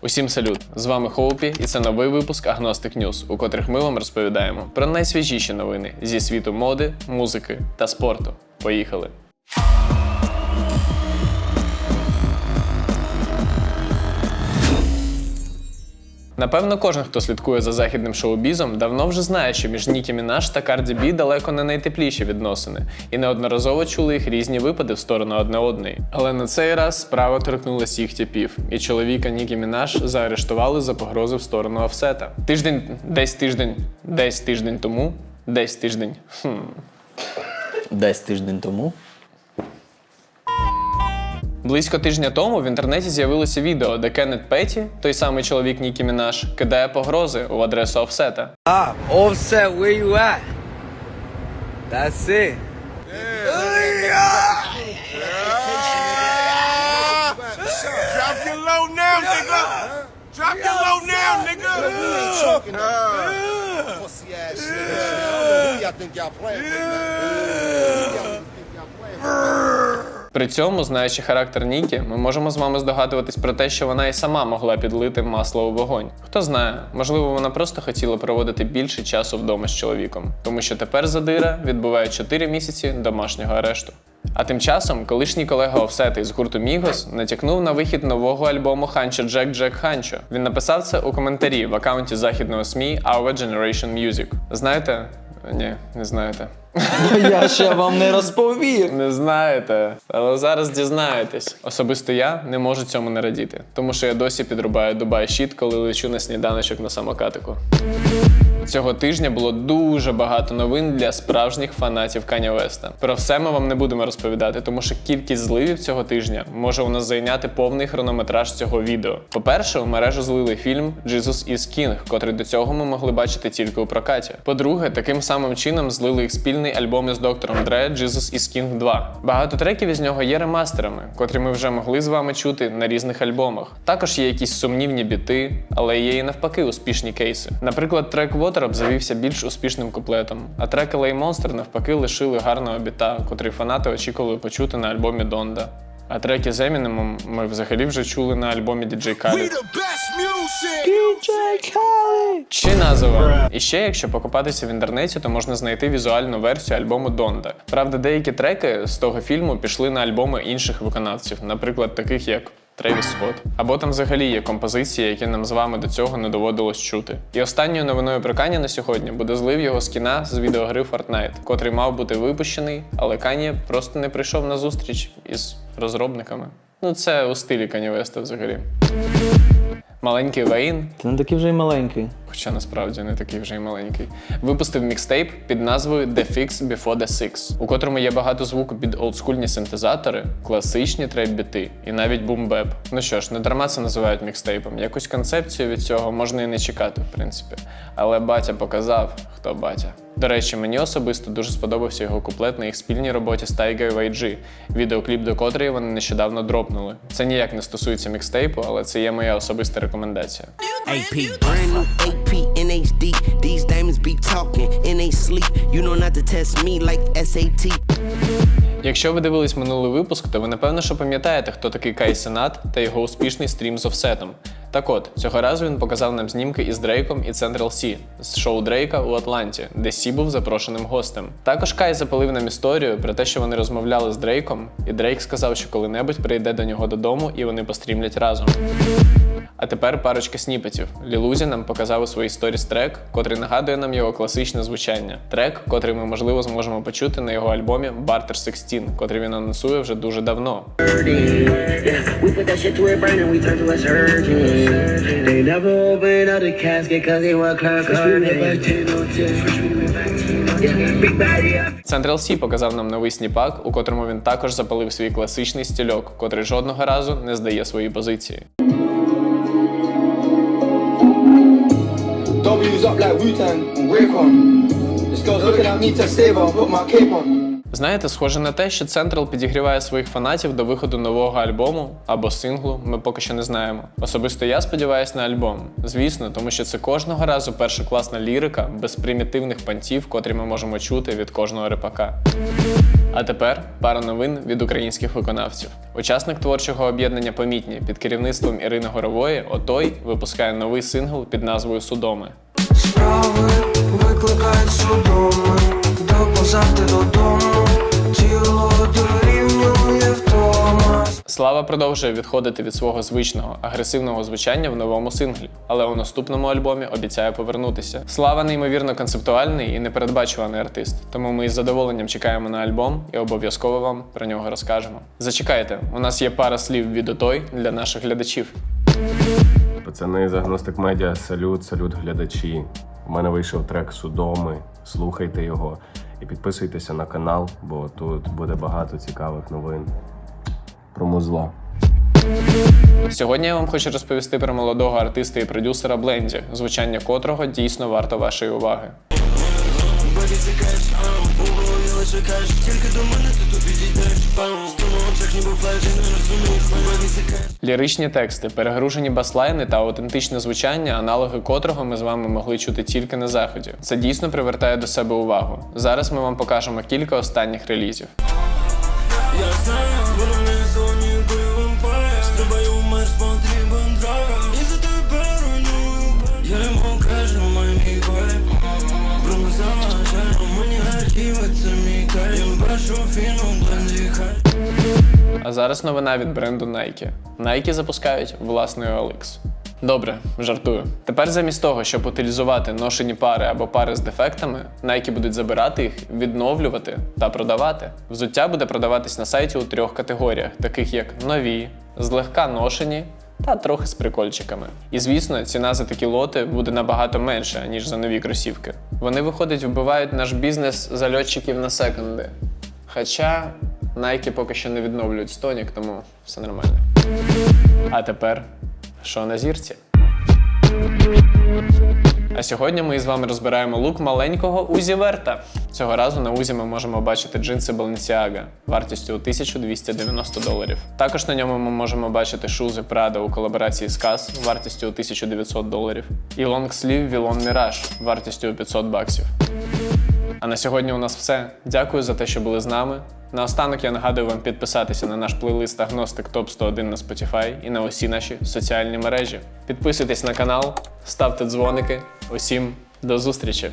Усім салют! З вами Хоупі, і це новий випуск Агностик News, у котрих ми вам розповідаємо про найсвіжіші новини зі світу моди, музики та спорту. Поїхали! Напевно, кожен, хто слідкує за західним шоу-бізом, давно вже знає, що між Нікі Мінаш та Карді Бі далеко не найтепліші відносини, і неодноразово чули їх різні випади в сторону одне одної. Але на цей раз справа торкнулася їх типів, і чоловіка Нікі Мінаш заарештували за погрози в сторону офсета. Тиждень, десь тиждень, десь тиждень тому, десь тиждень. Хм. Десь тиждень тому. Близько тижня тому в інтернеті з'явилося відео, де Кеннет Петі, той самий чоловік Нікі Мінаш, кидає погрози у адресу офсета. Ah, offset, where you at? That's it. Drop your low now, nigga. Drop your low now, nigga. talking to pussy ass niggas. Who y'all think y'all playing? Y'all think y'all playing with? При цьому, знаючи характер Нікі, ми можемо з вами здогадуватись про те, що вона і сама могла підлити масло у вогонь. Хто знає, можливо, вона просто хотіла проводити більше часу вдома з чоловіком, тому що тепер задира відбуває 4 місяці домашнього арешту. А тим часом колишній колега Офсети з гурту Мігос натякнув на вихід нового альбому Ханчо Джек Джек Ханчо. Він написав це у коментарі в аккаунті західного СМІ Our Generation Music. Знаєте? Ні, не знаєте. Я ще вам не розповів. Не знаєте, але зараз дізнаєтесь. Особисто я не можу цьому не радіти, тому що я досі підрубаю Дубай щит, коли лечу на сніданочок на самокатику. Цього тижня було дуже багато новин для справжніх фанатів Каня Веста. Про все ми вам не будемо розповідати, тому що кількість зливів цього тижня може у нас зайняти повний хронометраж цього відео. По-перше, у мережу злили фільм Jesus is King, котрий до цього ми могли бачити тільки у прокаті. По-друге, таким самим чином злили їх спільний альбом із доктором Dre Jesus is King 2. Багато треків із нього є ремастерами, котрі ми вже могли з вами чути на різних альбомах. Також є якісь сумнівні біти, але є і навпаки успішні кейси. Наприклад, трек Water обзавівся більш успішним куплетом, а треки LA Monster навпаки лишили гарного біта, котрий фанати очікували почути на альбомі Донда. А треки з Емінемом ми взагалі вже чули на альбомі DJ Khaled. Чи назва. І ще, якщо покопатися в інтернеті, то можна знайти візуальну версію альбому Донда. Правда, деякі треки з того фільму пішли на альбоми інших виконавців, наприклад, таких як. Тревіс Скотт. Або там взагалі є композиції, які нам з вами до цього не доводилось чути. І останньою новиною про Кані на сьогодні буде злив його скіна з відеогри Fortnite, котрий мав бути випущений, але Кані просто не прийшов на зустріч із розробниками. Ну, це у стилі Кані Веста взагалі. Маленький Вейн Ти не такий вже й маленький. Хоча насправді не такий вже й маленький, випустив мікстейп під назвою The Fix Before the Six, у котрому є багато звуку під олдскульні синтезатори, класичні трейп-біти і навіть бумбеп. Ну що ж, не дарма це називають мікстейпом. Якусь концепцію від цього можна і не чекати, в принципі. Але батя показав, хто батя. До речі, мені особисто дуже сподобався його куплет на їх спільній роботі з Тайгою YG, відеокліп до котрої вони нещодавно дропнули. Це ніяк не стосується мікстейпу, але це є моя особиста рекомендація. AP, in HD. These diamonds be talking in they sleep. You know not to test me like SAT. Якщо ви дивились минулий випуск, то ви напевно що пам'ятаєте, хто такий Кай Сенат та його успішний стрім з офсетом. Так от, цього разу він показав нам знімки із Дрейком і Central C з шоу Дрейка у Атланті, де Сі був запрошеним гостем. Також Кай запалив нам історію про те, що вони розмовляли з Дрейком, і Дрейк сказав, що коли-небудь прийде до нього додому і вони пострімлять разом. А тепер парочка сніпетів. Лілузі нам показав у своїй сторіс трек, котрий нагадує нам його класичне звучання. Трек, котрий ми можливо зможемо почути на його альбомі Barter 16, котрий він анонсує вже дуже давно. Central C показав нам новий сніпак, у котрому він також запалив свій класичний стільок, котрий жодного разу не здає свої позиції. Знаєте, схоже на те, що Централ підігріває своїх фанатів до виходу нового альбому або синглу. Ми поки що не знаємо. Особисто я сподіваюся на альбом. Звісно, тому що це кожного разу першокласна лірика без примітивних пантів, котрі ми можемо чути від кожного рипака. А тепер пара новин від українських виконавців. Учасник творчого об'єднання Помітні під керівництвом Ірини Горової Отой випускає новий сингл під назвою Судоми. Справи викликають судоми, доповзати додому, тіло дорівнює втома. Слава продовжує відходити від свого звичного агресивного звучання в новому синглі, але у наступному альбомі обіцяє повернутися. Слава неймовірно концептуальний і непередбачуваний артист, тому ми із задоволенням чекаємо на альбом і обов'язково вам про нього розкажемо. Зачекайте, у нас є пара слів від отой для наших глядачів. Пацани з Агностик Медіа, салют, салют глядачі. У мене вийшов трек Судоми. Слухайте його і підписуйтеся на канал, бо тут буде багато цікавих новин про музло. Сьогодні я вам хочу розповісти про молодого артиста і продюсера Бленді, звучання котрого дійсно варто вашої уваги. Ліричні тексти, перегружені баслайни та аутентичне звучання, аналоги котрого ми з вами могли чути тільки на заході. Це дійсно привертає до себе увагу. Зараз ми вам покажемо кілька останніх релізів. Я знаю, вона не зараз новина від бренду Nike. Nike запускають власний OLX. Добре, жартую. Тепер замість того, щоб утилізувати ношені пари або пари з дефектами, Nike будуть забирати їх, відновлювати та продавати. Взуття буде продаватись на сайті у трьох категоріях, таких як нові, злегка ношені та трохи з прикольчиками. І звісно, ціна за такі лоти буде набагато менша, ніж за нові кросівки. Вони, виходить, вбивають наш бізнес зальотчиків на секонди. Хоча Nike поки що не відновлюють стонік, тому все нормально. А тепер що на зірці? А сьогодні ми з вами розбираємо лук маленького Узі Верта. Цього разу на Узі ми можемо бачити джинси Balenciaga вартістю 1290 доларів. Також на ньому ми можемо бачити шузи Prada у колаборації з Cas вартістю у 1900 доларів. І лонгслів Villon Mirage вартістю у 500 баксів. А на сьогодні у нас все. Дякую за те, що були з нами. Наостанок я нагадую вам підписатися на наш плейлист Агностик Топ 101 на Spotify і на усі наші соціальні мережі. Підписуйтесь на канал, ставте дзвоники. Усім до зустрічі!